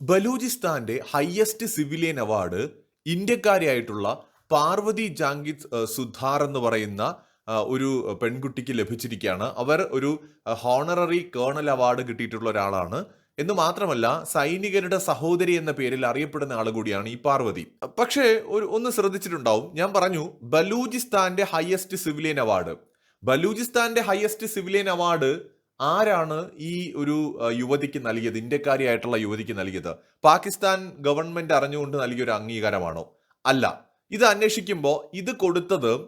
ബലൂചിസ്ഥാന്റെ highest civilian award ഇന്ത്യക്കാരിയായിട്ടുള്ള പാർവതി ജാങ്കിത് സുധാർ എന്ന് പറയുന്ന ഒരു പെൺകുട്ടിക്ക് ലഭിച്ചിരിക്കുകയാണ്. അവർ ഒരു ഹോണററി കേണൽ അവാർഡ് കിട്ടിയിട്ടുള്ള ഒരാളാണ്. എന്ന് മാത്രമല്ല സൈനികരുടെ സഹോദരി എന്ന പേരിൽ അറിയപ്പെടുന്ന ആൾ കൂടിയാണ് ഈ പാർവതി പക്ഷേ ഒരു ഒന്ന് ശ്രദ്ധിച്ചിട്ടുണ്ടാവും. ഞാൻ പറഞ്ഞു ബലൂചിസ്ഥാന്റെ ഹയസ്റ്റ് സിവിലിയൻ അവാർഡ് ബലൂചിസ്ഥാന്റെ ഹയസ്റ്റ് സിവിലിയൻ അവാർഡ് ആരാണ് ഈ ഒരു യുവതിക്ക് നൽകിയത്? ഇന്ത്യക്കാരിയായിട്ടുള്ള യുവതിക്ക് നൽകിയത്. പാകിസ്ഥാൻ ഗവൺമെന്റ് അറിഞ്ഞുകൊണ്ട് നൽകിയ ഒരു അംഗീകാരമാണോ? അല്ല. ഇത് അന്വേഷിക്കുമ്പോൾ ഇത് കൊടുത്തത്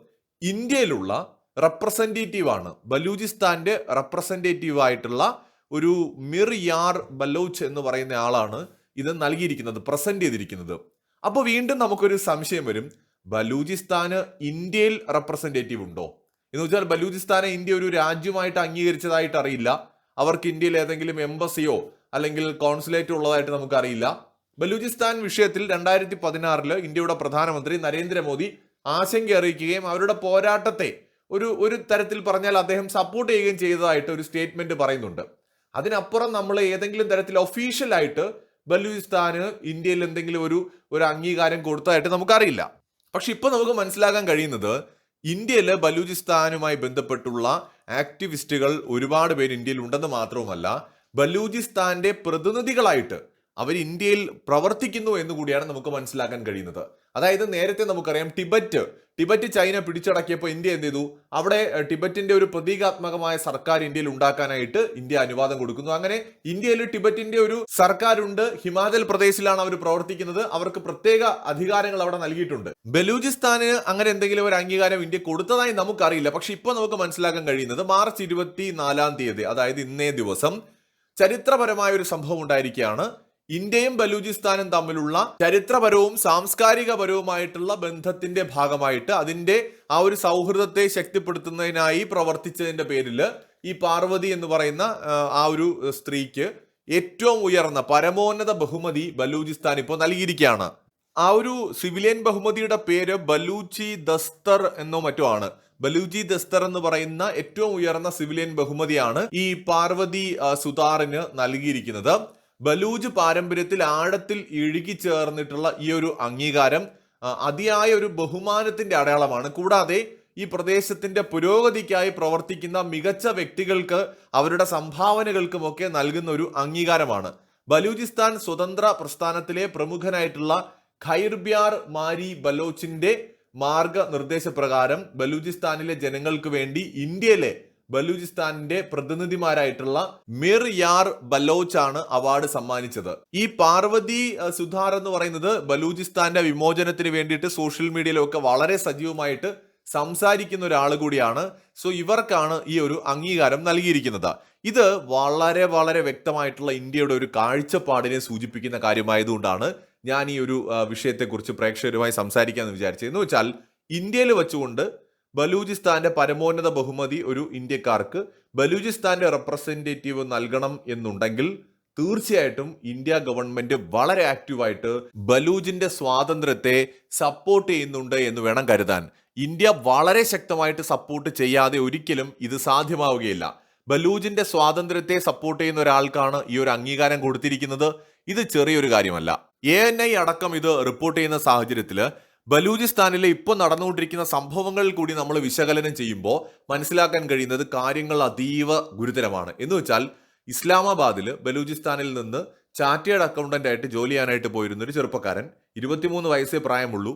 ഇന്ത്യയിലുള്ള റെപ്രസെന്റേറ്റീവ് ആണ് ബലൂചിസ്ഥാന്റെ റെപ്രസെന്റേറ്റീവ് ആയിട്ടുള്ള ഒരു മിർ യാർ ബലോച്ച് എന്ന് പറയുന്ന ആളാണ് ഇത് നൽകിയിരിക്കുന്നത് പ്രസന്റ് ചെയ്തിരിക്കുന്നത്. അപ്പോൾ വീണ്ടും നമുക്കൊരു സംശയം വരും. ബലൂചിസ്ഥാന് ഇന്ത്യയിൽ റെപ്രസെന്റേറ്റീവ് ഉണ്ടോ? എന്ന് വെച്ചാൽ ബലൂചിസ്ഥാനെ ഇന്ത്യ ഒരു രാജ്യമായിട്ട് അംഗീകരിച്ചതായിട്ട് അറിയില്ല. അവർക്ക് ഇന്ത്യയിൽ ഏതെങ്കിലും എംബസിയോ അല്ലെങ്കിൽ കോൺസുലേറ്റോ ഉള്ളതായിട്ട് നമുക്കറിയില്ല. ബലൂചിസ്ഥാൻ വിഷയത്തിൽ രണ്ടായിരത്തി പതിനാറിൽ ഇന്ത്യയുടെ പ്രധാനമന്ത്രി നരേന്ദ്രമോദി ആശങ്ക അറിയിക്കുകയും അവരുടെ പോരാട്ടത്തെ ഒരു ഒരു തരത്തിൽ പറഞ്ഞാൽ അദ്ദേഹം സപ്പോർട്ട് ചെയ്യുകയും ചെയ്തതായിട്ട് ഒരു സ്റ്റേറ്റ്മെന്റ് പറയുന്നുണ്ട്. അതിനപ്പുറം നമ്മൾ ഏതെങ്കിലും തരത്തിൽ ഒഫീഷ്യലായിട്ട് ബലൂചിസ്ഥാന് ഇന്ത്യയിൽ എന്തെങ്കിലും ഒരു ഒരു അംഗീകാരം കൊടുത്തതായിട്ട് നമുക്കറിയില്ല. പക്ഷെ ഇപ്പൊ നമുക്ക് മനസ്സിലാക്കാൻ കഴിയുന്നത് ഇന്ത്യയിൽ ബലൂചിസ്ഥാനുമായി ബന്ധപ്പെട്ടുള്ള ആക്ടിവിസ്റ്റുകൾ ഒരുപാട് പേര് ഇന്ത്യയിൽ ഉണ്ടെന്ന് മാത്രവുമല്ല ബലൂചിസ്ഥാന്റെ പ്രതിനിധികളായിട്ട് അവർ ഇന്ത്യയിൽ പ്രവർത്തിക്കുന്നു എന്ന് കൂടിയാണ് നമുക്ക് മനസ്സിലാക്കാൻ കഴിയുന്നത്. അതായത് നേരത്തെ നമുക്കറിയാം ടിബറ്റ് ടിബറ്റ് ചൈന പിടിച്ചടക്കിയപ്പോൾ ഇന്ത്യ എന്ത് ചെയ്തു? അവിടെ ടിബറ്റിന്റെ ഒരു പ്രതീകാത്മകമായ സർക്കാർ ഇന്ത്യയിൽ ഉണ്ടാക്കാനായിട്ട് ഇന്ത്യ അനുവാദം കൊടുക്കുന്നു. അങ്ങനെ ഇന്ത്യയിൽ ടിബറ്റിന്റെ ഒരു സർക്കാരുണ്ട്. ഹിമാചൽ പ്രദേശിലാണ് അവർ പ്രവർത്തിക്കുന്നത്. അവർക്ക് പ്രത്യേക അധികാരങ്ങൾ അവിടെ നൽകിയിട്ടുണ്ട്. ബലൂചിസ്ഥാന് അങ്ങനെ എന്തെങ്കിലും ഒരു അംഗീകാരം ഇന്ത്യ കൊടുത്തതായി നമുക്കറിയില്ല. പക്ഷെ ഇപ്പോൾ നമുക്ക് മനസ്സിലാക്കാൻ കഴിയുന്നത് മാർച്ച് ഇരുപത്തി നാലാം തീയതി അതായത് ഇന്നേ ദിവസം ചരിത്രപരമായ ഒരു സംഭവം ഉണ്ടായിരിക്കുകയാണ്. ഇന്ത്യയും ബലൂചിസ്ഥാനും തമ്മിലുള്ള ചരിത്രപരവും സാംസ്കാരികപരവുമായിട്ടുള്ള ബന്ധത്തിന്റെ ഭാഗമായിട്ട് അതിന്റെ ആ ഒരു സൗഹൃദത്തെ ശക്തിപ്പെടുത്തുന്നതിനായി പ്രവർത്തിച്ചതിന്റെ പേരിൽ ഈ പാർവതി എന്ന് പറയുന്ന ആ, ഒരു സ്ത്രീക്ക് ഏറ്റവും ഉയർന്ന പരമോന്നത ബഹുമതി ബലൂചിസ്ഥാൻ ഇപ്പോൾ നൽകിയിരിക്കുകയാണ്. ആ ഒരു സിവിലിയൻ ബഹുമതിയുടെ പേര് ബലൂച്ചി ദസ്തർ എന്നോ മറ്റോ ആണ്. ബലൂജി ദസ്തർ എന്ന് പറയുന്ന ഏറ്റവും ഉയർന്ന സിവിലിയൻ ബഹുമതിയാണ് ഈ പാർവതി സുതാറിന് നൽകിയിരിക്കുന്നത്. ബലൂജ് പാരമ്പര്യത്തിൽ ആഴത്തിൽ ഇഴുകി ചേർന്നിട്ടുള്ള ഈ ഒരു അംഗീകാരം അതിയായ ഒരു ബഹുമാനത്തിന്റെ അടയാളമാണ്. കൂടാതെ ഈ പ്രദേശത്തിന്റെ പുരോഗതിക്കായി പ്രവർത്തിക്കുന്ന മികച്ച വ്യക്തികൾക്ക് അവരുടെ സംഭാവനകൾക്കുമൊക്കെ നൽകുന്ന ഒരു അംഗീകാരമാണ്. ബലൂചിസ്ഥാൻ സ്വതന്ത്ര പ്രസ്ഥാനത്തിലെ പ്രമുഖനായിട്ടുള്ള ഖൈർബ്യാർ മാരി ബലോച്ചിന്റെ മാർഗനിർദ്ദേശപ്രകാരം ബലൂചിസ്ഥാനിലെ ജനങ്ങൾക്ക് വേണ്ടി ഇന്ത്യയിലെ ബലൂചിസ്ഥാനിന്റെ പ്രതിനിധിമാരായിട്ടുള്ള മിർ യാർ ബലോച്ച് ആണ് അവാർഡ് സമ്മാനിച്ചത്. ഈ പാർവതി സുധാർ എന്ന് പറയുന്നത് ബലൂചിസ്ഥാന്റെ വിമോചനത്തിന് വേണ്ടിയിട്ട് സോഷ്യൽ മീഡിയയിലൊക്കെ വളരെ സജീവമായിട്ട് സംസാരിക്കുന്ന ഒരാൾ കൂടിയാണ്. സോ ഇവർക്കാണ് ഈ ഒരു അംഗീകാരം നൽകിയിരിക്കുന്നത്. ഇത് വളരെ വളരെ വ്യക്തമായിട്ടുള്ള ഇന്ത്യയുടെ ഒരു കാഴ്ചപ്പാടിനെ സൂചിപ്പിക്കുന്ന കാര്യമായതുകൊണ്ടാണ് ഞാൻ ഈ ഒരു വിഷയത്തെക്കുറിച്ച് പ്രേക്ഷകരുമായി സംസാരിക്കാമെന്ന് വിചാരിച്ചത്. എന്ന് വെച്ചാൽ ഇന്ത്യയിൽ വെച്ചുകൊണ്ട് ബലൂചിസ്ഥാന്റെ പരമോന്നത ബഹുമതി ഒരു ഇന്ത്യക്കാർക്ക് ബലൂചിസ്ഥാന്റെ റെപ്രസെന്റേറ്റീവ് നൽകണം എന്നുണ്ടെങ്കിൽ തീർച്ചയായിട്ടും ഇന്ത്യ ഗവൺമെന്റ് വളരെ ആക്റ്റീവായിട്ട് ബലൂജിന്റെ സ്വാതന്ത്ര്യത്തെ സപ്പോർട്ട് ചെയ്യുന്നുണ്ട് എന്ന് വേണം കരുതാൻ. ഇന്ത്യ വളരെ ശക്തമായിട്ട് സപ്പോർട്ട് ചെയ്യാതെ ഒരിക്കലും ഇത് സാധ്യമാവുകയില്ല. ബലൂജിന്റെ സ്വാതന്ത്ര്യത്തെ സപ്പോർട്ട് ചെയ്യുന്ന ഒരാൾക്കാണ് ഈ ഒരു അംഗീകാരം കൊടുത്തിരിക്കുന്നത്. ഇത് ചെറിയൊരു കാര്യമല്ല. എ അടക്കം ഇത് റിപ്പോർട്ട് ചെയ്യുന്ന സാഹചര്യത്തിൽ ബലൂചിസ്ഥാനിലെ ഇപ്പോൾ നടന്നുകൊണ്ടിരിക്കുന്ന സംഭവങ്ങളിൽ കൂടി നമ്മൾ വിശകലനം ചെയ്യുമ്പോൾ മനസ്സിലാക്കാൻ കഴിയുന്നത് കാര്യങ്ങൾ അതീവ ഗുരുതരമാണ്. എന്ന് വെച്ചാൽ ഇസ്ലാമാബാദിൽ ബലൂചിസ്ഥാനിൽ നിന്ന് ചാർട്ടേഡ് അക്കൗണ്ടന്റ് ആയിട്ട് ജോലി ചെയ്യാനായിട്ട് പോയിരുന്ന ഒരു ചെറുപ്പക്കാരൻ ഇരുപത്തിമൂന്ന് വയസ്സേ പ്രായമുള്ളൂ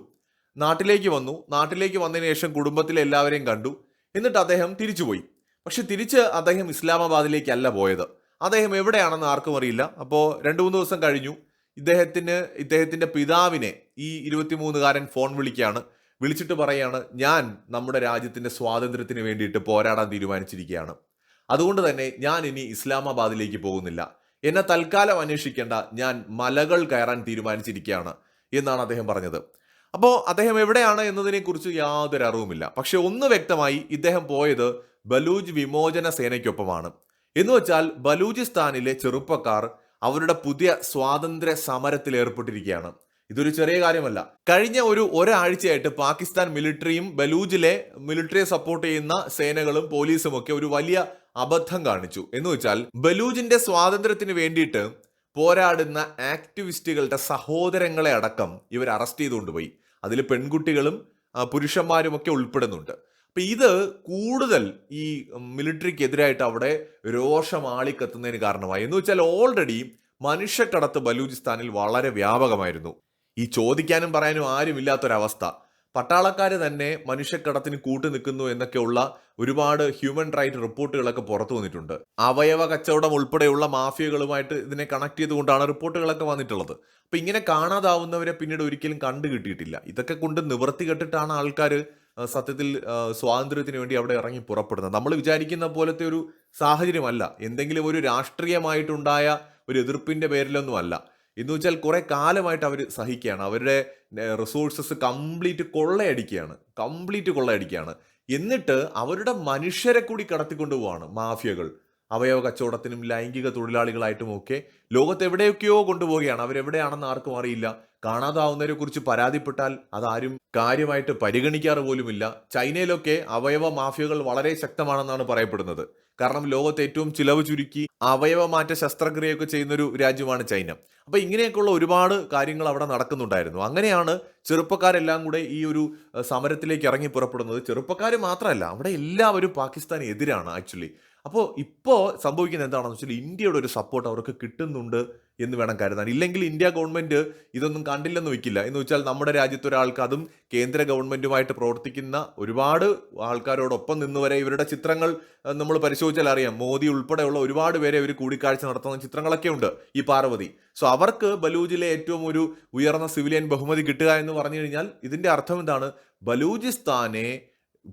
നാട്ടിലേക്ക് വന്നു. നാട്ടിലേക്ക് വന്നതിന് ശേഷം കുടുംബത്തിലെ എല്ലാവരെയും കണ്ടു. എന്നിട്ട് അദ്ദേഹം തിരിച്ചുപോയി. പക്ഷെ തിരിച്ച് അദ്ദേഹം ഇസ്ലാമാബാദിലേക്കല്ല പോയത്. അദ്ദേഹം എവിടെയാണെന്ന് ആർക്കും അറിയില്ല. അപ്പോൾ രണ്ട് മൂന്ന് ദിവസം കഴിഞ്ഞു. ഇദ്ദേഹത്തിന് ഇദ്ദേഹത്തിന്റെ പിതാവിനെ ഈ ഇരുപത്തിമൂന്നുകാരൻ ഫോൺ വിളിക്കുകയാണ്. വിളിച്ചിട്ട് പറയാണ് ഞാൻ നമ്മുടെ രാജ്യത്തിന്റെ സ്വാതന്ത്ര്യത്തിന് വേണ്ടിയിട്ട് പോരാടാൻ തീരുമാനിച്ചിരിക്കുകയാണ്. അതുകൊണ്ട് തന്നെ ഞാൻ ഇനി ഇസ്ലാമാബാദിലേക്ക് പോകുന്നില്ല. എന്നെ തൽക്കാലം അന്വേഷിക്കേണ്ട ഞാൻ മലകൾ കയറാൻ തീരുമാനിച്ചിരിക്കുകയാണ് എന്നാണ് അദ്ദേഹം പറഞ്ഞത്. അപ്പോൾ അദ്ദേഹം എവിടെയാണ് എന്നതിനെക്കുറിച്ച് യാതൊരു അറിവുമില്ല. പക്ഷെ ഒന്ന് വ്യക്തമായി ഇദ്ദേഹം പോയത് ബലൂജ് വിമോചന സേനയ്ക്കൊപ്പമാണ്. എന്ന് വെച്ചാൽ ബലൂചിസ്ഥാനിലെ ചെറുപ്പക്കാർ അവരുടെ പുതിയ സ്വാതന്ത്ര്യ സമരത്തിൽ ഏർപ്പെട്ടിരിക്കുകയാണ്. ഇതൊരു ചെറിയ കാര്യമല്ല. കഴിഞ്ഞ ഒരു ഒരാഴ്ചയായിട്ട് പാകിസ്ഥാൻ മിലിറ്ററിയും ബലൂജിലെ മിലിറ്ററിയെ സപ്പോർട്ട് ചെയ്യുന്ന സേനകളും പോലീസും ഒക്കെ ഒരു വലിയ അബദ്ധം കാണിച്ചു. എന്ന് വെച്ചാൽ ബലൂജിന്റെ സ്വാതന്ത്ര്യത്തിന് വേണ്ടിയിട്ട് പോരാടുന്ന ആക്ടിവിസ്റ്റുകളുടെ സഹോദരങ്ങളെ അടക്കം ഇവർ അറസ്റ്റ് ചെയ്തുകൊണ്ടുപോയി അതിൽ പെൺകുട്ടികളും പുരുഷന്മാരും പുരുഷന്മാരുമൊക്കെ ഉൾപ്പെടുന്നുണ്ട്. അപ്പൊ ഇത് കൂടുതൽ ഈ മിലിറ്ററിക്കെതിരായിട്ട് അവിടെ രോഷം ആളിക്കത്തുന്നതിന് കാരണമായി. എന്ന് വെച്ചാൽ ഓൾറെഡി മനുഷ്യക്കടത്ത് ബലൂചിസ്ഥാനിൽ വളരെ വ്യാപകമായിരുന്നു. ഈ ചോദിക്കാനും പറയാനും ആരുമില്ലാത്തൊരവസ്ഥ. പട്ടാളക്കാർ തന്നെ മനുഷ്യക്കടത്തിന് കൂട്ടു നിൽക്കുന്നു എന്നൊക്കെയുള്ള ഒരുപാട് ഹ്യൂമൻ റൈറ്റ് റിപ്പോർട്ടുകളൊക്കെ പുറത്തു വന്നിട്ടുണ്ട്. അവയവ കച്ചവടം ഉൾപ്പെടെയുള്ള മാഫിയകളുമായിട്ട് ഇതിനെ കണക്ട് ചെയ്തുകൊണ്ടാണ് റിപ്പോർട്ടുകളൊക്കെ വന്നിട്ടുള്ളത്. അപ്പം ഇങ്ങനെ കാണാതാവുന്നവരെ പിന്നീട് ഒരിക്കലും കണ്ടു കിട്ടിയിട്ടില്ല ഇതൊക്കെ കൊണ്ട് നിവർത്തി കെട്ടിട്ടാണ് ആൾക്കാർ സത്യത്തിൽ സ്വാതന്ത്ര്യത്തിന് വേണ്ടി അവിടെ ഇറങ്ങി പുറപ്പെടുന്നത്. നമ്മൾ വിചാരിക്കുന്ന പോലത്തെ ഒരു സാഹചര്യമല്ല. എന്തെങ്കിലും ഒരു രാഷ്ട്രീയമായിട്ടുണ്ടായ ഒരു എതിർപ്പിന്റെ പേരിലൊന്നുമല്ല. എന്ന് വെച്ചാൽ കുറെ കാലമായിട്ട് അവർ സഹിക്കുകയാണ്. അവരുടെ റിസോഴ്സസ് കംപ്ലീറ്റ് കൊള്ളയടിക്കുകയാണ്. കംപ്ലീറ്റ് കൊള്ളയടിക്കുകയാണ്. എന്നിട്ട് അവരുടെ മനുഷ്യരെ കൂടി കടത്തിക്കൊണ്ടു പോവാണ് മാഫിയകൾ. അവയവ കച്ചവടത്തിനും ലൈംഗിക തൊഴിലാളികളായിട്ടും ഒക്കെ ലോകത്ത് എവിടെയൊക്കെയോ കൊണ്ടുപോവുകയാണ്. അവരെവിടെയാണെന്ന് ആർക്കും അറിയില്ല. കാണാതാവുന്നവരെ കുറിച്ച് പരാതിപ്പെട്ടാൽ അതാരും കാര്യമായിട്ട് പരിഗണിക്കാറ് പോലുമില്ല. ചൈനയിലൊക്കെ അവയവ മാഫിയകൾ വളരെ ശക്തമാണെന്നാണ് പറയപ്പെടുന്നത്. കാരണം ലോകത്ത് ഏറ്റവും ചിലവ് ചുരുക്കി അവയവ അവയവമാറ്റ ശസ്ത്രക്രിയയൊക്കെ ചെയ്യുന്നൊരു രാജ്യമാണ് ചൈന. അപ്പൊ ഇങ്ങനെയൊക്കെയുള്ള ഒരുപാട് കാര്യങ്ങൾ അവിടെ നടക്കുന്നുണ്ടായിരുന്നു. അങ്ങനെയാണ് ചെറുപ്പക്കാരെല്ലാം കൂടെ ഈ ഒരു സമരത്തിലേക്ക് ഇറങ്ങി പുറപ്പെടുന്നത്. ചെറുപ്പക്കാർ മാത്രമല്ല അവിടെ എല്ലാവരും പാകിസ്ഥാന് എതിരാണ് ആക്ച്വലി. അപ്പോൾ ഇപ്പോൾ സംഭവിക്കുന്നത് എന്താണെന്ന് വെച്ചാൽ ഇന്ത്യയുടെ ഒരു സപ്പോർട്ട് അവർക്ക് കിട്ടുന്നുണ്ട് എന്ന് വേണം കരുതാൻ. ഇല്ലെങ്കിൽ ഇന്ത്യ ഗവൺമെന്റ് ഇതൊന്നും കണ്ടില്ലെന്ന് വെക്കില്ല എന്ന് വെച്ചാൽ നമ്മുടെ രാജ്യത്ത് ഒരാൾക്ക് അതും കേന്ദ്ര ഗവൺമെന്റുമായിട്ട് പ്രവർത്തിക്കുന്ന ഒരുപാട് ആൾക്കാരോടൊപ്പം നിന്ന് വരെ ഇവരുടെ ചിത്രങ്ങൾ നമ്മൾ പരിശോധിച്ചാൽ അറിയാം. മോദി ഉൾപ്പെടെയുള്ള ഒരുപാട് പേരെ ഇവർ കൂടിക്കാഴ്ച നടത്തുന്ന ചിത്രങ്ങളൊക്കെ ഉണ്ട് ഈ പാർവതി. സോ അവർക്ക് ബലൂജിലെ ഏറ്റവും ഒരു ഉയർന്ന സിവിലിയൻ ബഹുമതി കിട്ടുക എന്ന് പറഞ്ഞു കഴിഞ്ഞാൽ ഇതിന്റെ അർത്ഥം എന്താണ്? ബലൂചിസ്ഥാനെ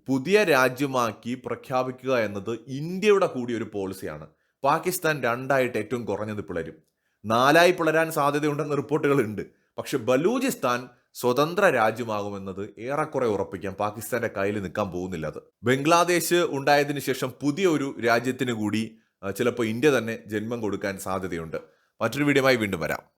പുതിയ രാജ്യമാക്കി പ്രഖ്യാപിക്കുക എന്നത് ഇന്ത്യയുടെ കൂടി ഒരു പോളിസിയാണ് പാകിസ്ഥാൻ രണ്ടായിട്ട് ഏറ്റവും കുറഞ്ഞത് പിളരും. നാലായി പിളരാൻ സാധ്യതയുണ്ടെന്ന് റിപ്പോർട്ടുകളുണ്ട്. പക്ഷെ ബലൂചിസ്ഥാൻ സ്വതന്ത്ര രാജ്യമാകുമെന്നത് ഏറെക്കുറെ ഉറപ്പിക്കാം പാകിസ്ഥാന്റെ കയ്യിൽ നിൽക്കാൻ പോകുന്നില്ല അത്. ബംഗ്ലാദേശ് ഉണ്ടായതിനു ശേഷം പുതിയ ഒരു രാജ്യത്തിന് കൂടി ചിലപ്പോൾ ഇന്ത്യ തന്നെ ജന്മം കൊടുക്കാൻ സാധ്യതയുണ്ട്. മറ്റൊരു വീഡിയോയുമായി വീണ്ടും വരാം.